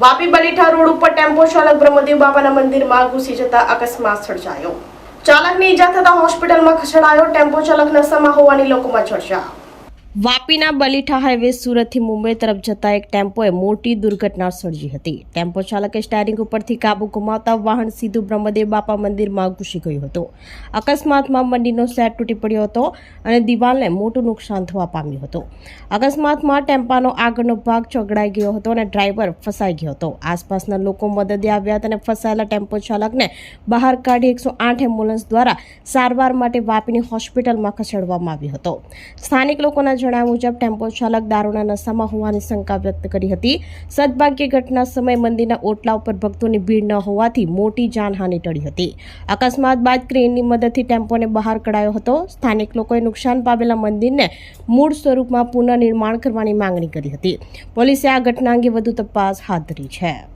Vapi Balitha road ઉપર tempo ચાલક બ્રહ્મદેવ બાબાના મંદિરમાં ઘૂસી જતા અકસ્માત સર્જાયો. ચાલકને ઈજા થતા હોસ્પિટલમાં ખસેડાયો, ટેમ્પો ચાલક નશામાં હોવાની લોકોમાં ચર્ચા. વાપીના બલીઠા હાઈવે સુરતથી મુંબઈ તરફ જતા એક ટેમ્પોએ મોટી દુર્ઘટના સર્જી હતી. ટેમ્પો ચાલકે સ્ટારિંગ ઉપરથી કાબુ ગુમાવતા વાહન સીધું બ્રહ્મદેવ બાપા મંદિરમાં ઘૂસી ગયું હતું. અકસ્માતમાં મંદિરનો સેટ તૂટી પડ્યો હતો અને દિવાલને મોટું નુકસાન થવા પામ્યું હતું. અકસ્માતમાં ટેમ્પાનો આગળનો ભાગ ચોગડાઈ ગયો હતો અને ડ્રાઈવર ફસાઈ ગયો હતો. આસપાસના લોકો મદદે આવ્યા હતા અને ફસાયેલા ટેમ્પો ચાલકને બહાર કાઢી એકસો આઠ એમ્બ્યુલન્સ દ્વારા સારવાર માટે વાપીની હોસ્પિટલમાં ખસેડવામાં આવ્યો હતો. સ્થાનિક લોકોના જણાવ્યા મુજબ ટેમ્પો ચાલક દારૂના નશામાં હોવાની શંકા વ્યક્ત કરી હતી. સદભાગ્ય ઘટના સમયે મંદિરના ઓટલા ઉપર ભક્તોની ભીડ ન હોવાથી મોટી જાનહાનિ ટળી હતી. અકસ્માત બાદ ક્રેનની મદદથી ટેમ્પોને બહાર કઢાયો હતો. સ્થાનિક લોકોએ નુકસાન પામેલા મંદિરને મૂળ સ્વરૂપમાં પુનઃનિર્માણ કરવાની માંગણી કરી હતી. પોલીસે આ ઘટના અંગે વધુ તપાસ હાથ ધરી છે.